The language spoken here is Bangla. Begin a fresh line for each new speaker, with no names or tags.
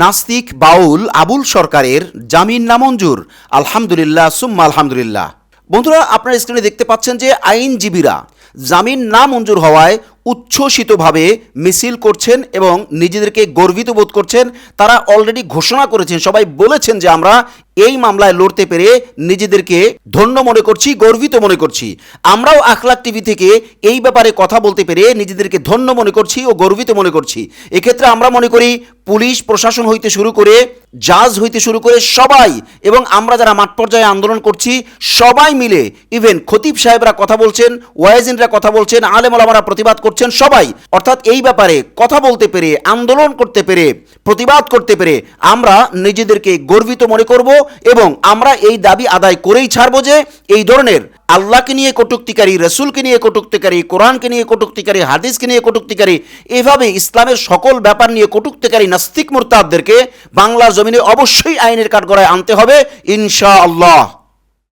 নাস্তিক বাউল আবুল সরকারের জামিন নামঞ্জুর। আলহামদুলিল্লাহ, সুম্মা আলহামদুলিল্লাহ। বন্ধুরা, আপনার স্ক্রিনে দেখতে পাচ্ছেন যে আইনজীবীরা জামিন না মঞ্জুর হওয়ায় উচ্ছ্বসিতভাবে মিছিল করছেন এবং নিজেদেরকে গর্বিত বোধ করছেন। তারা অলরেডি ঘোষণা করেছেন, সবাই বলেছেন যে আমরা এই মামলায় লড়তে পেরে নিজেদেরকে ধন্য মনে করছি, গর্বিত মনে করছি। আমরাও আখলাক টিভি থেকে এই ব্যাপারে কথা বলতে পেরে নিজেদেরকে ধন্য মনে করছি ও গর্বিত মনে করছি। এক্ষেত্রে আমরা মনে করি, পুলিশ, প্রশাসন হইতে শুরু করে, জাজ হইতে শুরু করে সবাই এবং আমরা যারা মাঠ পর্যায়ে আন্দোলন করছি, সবাই মিলে ইভেন খতিব সাহেবরা কথা বলছেন, ওয়াইজিনরা কথা বলছেন, আলেম ওলামারা প্রতিবাদ করছেন, সবাই। অর্থাৎ এই ব্যাপারে কথা বলতে পেরে, আন্দোলন করতে পেরে, প্রতিবাদ করতে পেরে আমরা নিজেদেরকে গর্বিত মনে করব এবং আমরা এই দাবি আদায় করেই ছাড়বো যে এই ধরনের আল্লাহকে নিয়ে কটুক্তিকারী, রসুলকে নিয়ে কটুক্তিকারী, কোরআনকে নিয়ে কটুক্তিকারী, হাদিসকে নিয়ে কটুক্তিকারী, এভাবে ইসলামের সকল ব্যাপার নিয়ে কটুক্তিকারী, নাস্তিক মোরতাদদেরকে বাংলার জমিনে অবশ্যই আইনের কাঠগড়ায় আনতে হবে ইনশা আল্লাহ